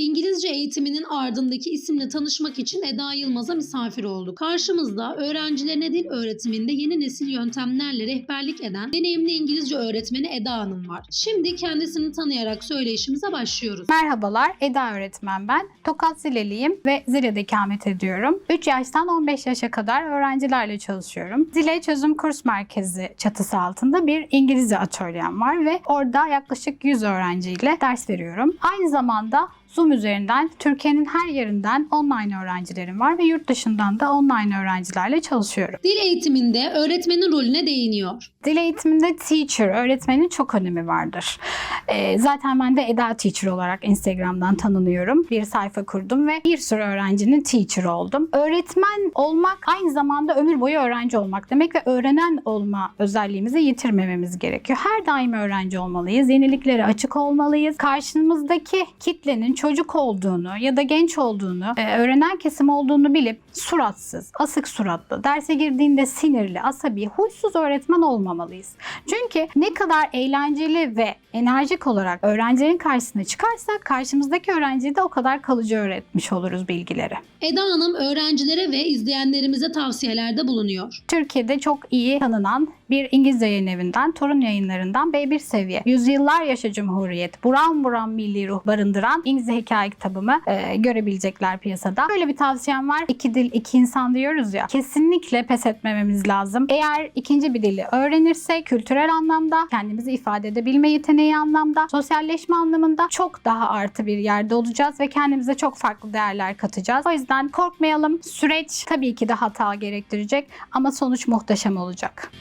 İngilizce eğitiminin ardındaki isimle tanışmak için Eda Yılmaz'a misafir olduk. Karşımızda öğrencilerine dil öğretiminde yeni nesil yöntemlerle rehberlik eden deneyimli İngilizce öğretmeni Eda Hanım var. Şimdi kendisini tanıyarak söyleyişimize başlıyoruz. Merhabalar, Eda öğretmen ben. Tokat Zileliyim ve Zile'de ikamet ediyorum. 3 yaştan 15 yaşa kadar öğrencilerle çalışıyorum. Zile Çözüm Kurs Merkezi çatısı altında bir İngilizce atölyem var ve orada yaklaşık 100 öğrenciyle ders veriyorum. Aynı zamanda Zoom üzerinden Türkiye'nin her yerinden online öğrencilerim var ve yurt dışından da online öğrencilerle çalışıyorum. Dil eğitiminde öğretmenin rolüne değiniyor. Dil eğitiminde teacher, öğretmenin çok önemi vardır. Ee, zaten ben de Eda Teacher olarak Instagram'dan tanınıyorum. Bir sayfa kurdum ve bir sürü öğrencinin teacher oldum. Öğretmen olmak aynı zamanda ömür boyu öğrenci olmak demek ve öğrenen olma özelliğimizi yitirmememiz gerekiyor. Her daim öğrenci olmalıyız. Yeniliklere açık olmalıyız. Karşımızdaki kitlenin çocuk olduğunu ya da genç olduğunu, e, öğrenen kesim olduğunu bilip suratsız, asık suratlı, derse girdiğinde sinirli, asabi, huysuz öğretmen olmamalıyız. Çünkü ne kadar eğlenceli ve enerjik olarak öğrencilerin karşısına çıkarsak karşımızdaki öğrenciye de o kadar kalıcı öğretmiş oluruz bilgileri. Eda Hanım öğrencilere ve izleyenlerimize tavsiyelerde bulunuyor. Türkiye'de çok iyi tanınan bir İngilizce yayın evinden, Torun yayınlarından B1 seviye. Yüzyıllar yaşa Cumhuriyet, buram buram milli ruh barındıran İngilizce hikaye kitabımı e, görebilecekler piyasada. Böyle bir tavsiyem var. İki dil, iki insan diyoruz ya. Kesinlikle pes etmememiz lazım. Eğer ikinci bir dili öğrenirsek kültürel anlamda, kendimizi ifade edebilme yeteneği anlamda, sosyalleşme anlamında çok daha artı bir yerde olacağız ve kendimize çok farklı değerler katacağız. O yüzden korkmayalım. Süreç tabii ki de hata gerektirecek ama sonuç muhteşem olacak.